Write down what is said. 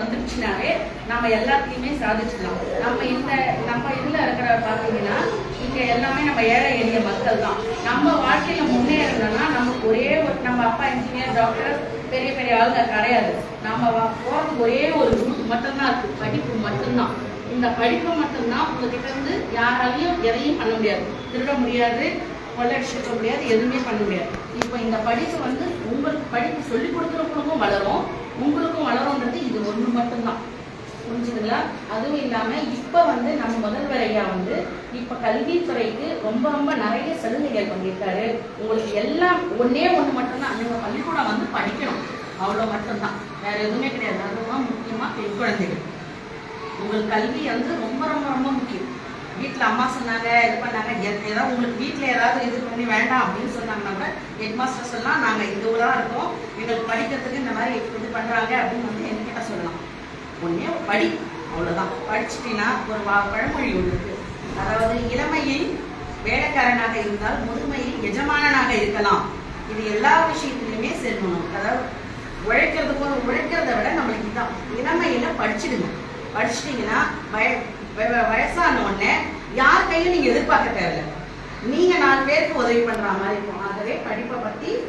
வந்துருச்சுனாவே நம்ம எல்லாத்தையுமே சாதிச்சிடலாம் நம்ம இந்த நம்ம இதுல இருக்கிற பாத்தீங்கன்னா இங்க எல்லாமே நம்ம ஏழை எளிய மக்கள் தான் நம்ம வாழ்க்கையில முன்னேறணும்னா நமக்கு ஒரே ஒரு நம்ம அப்பா இன்ஜினியர் டாக்டர் பெரிய பெரிய ஆளுங்க கிடையாது. நம்ம வா- ஒரே ஒரு ரூட் மட்டும்தான் இருக்கு. படிப்பு மட்டும்தான். இந்த படிப்பு மட்டும்தான் உங்ககிட்ட இருந்து யாராலையும் எதையும் பண்ண முடியாது. திருட முடியாது கொள்ளடிச்சிருக்க முடியாது எதுவுமே பண்ண முடியாது. இப்போ இந்த படிப்பு வந்து உங்களுக்கு படிப்பு சொல்லி கொடுக்குறவங்களுக்கும் வளரும். உங்களுக்கும் வளரும்ன்றது மட்டும்தான். புரிஞ்சுதுங்களா? அதுவும் இல்லாமல் இப்போ வந்து நம்ம முதல்வர் ஐயா வந்து இப்போ கல்வித்துறைக்கு ரொம்ப ரொம்ப நிறைய சலுகைகள் பண்ணியிருக்காரு உங்களுக்கு எல்லாம் ஒன்னே ஒன்று மட்டும்தான். அந்த பள்ளிக்கூடம் வந்து படிக்கணும். அவ்வளோ மட்டும்தான். வேற எதுவுமே கிடையாது. அதுதான் முக்கியமாக பெண் குழந்தைகள். உங்களுக்கு கல்வி வந்து ரொம்ப ரொம்ப ரொம்ப முக்கியம். வீட்டில் அம்மா சொன்னாங்க இது பண்ணாங்க. ஏதாவது உங்களுக்கு வீட்டில் ஏதாவது இது பண்ணி வேண்டாம் அப்படின்னு சொன்னாங்கன்னா கூட ஹெட் மாஸ்டர்ஸ் எல்லாம் நாங்கள் இந்த ஊராக இருக்கோம். எங்களுக்கு படிக்கிறதுக்கு இந்த மாதிரி இது பண்ணுறாங்க அப்படின்னு வந்து ஒன்றே படி. அவ்வளோதான் படிச்சிட்டினா ஒரு வா- பழமொழி ஒன்று இருக்கு. அதாவது இளமையில் வேலைக்காரனாக இருந்தால் முதுமையில் எஜமானனாக இருக்கலாம். இது எல்லா விஷயத்துலையுமே செல்லணும் அதாவது உழைக்கிறது போல உழைக்கிறத விட நம்மளுக்கு இதான். இளமையில படிச்சுடுங்க. படிச்சிட்டிங்கன்னா வய வயசான உடனே யார் கையும் நீங்கள் எதிர்பார்க்க தேவையில்ல. நீங்கள் நாலு பேருக்கு உதவி பண்ணுற மாதிரி இருக்கும். ஆகவே படிப்பை பற்றி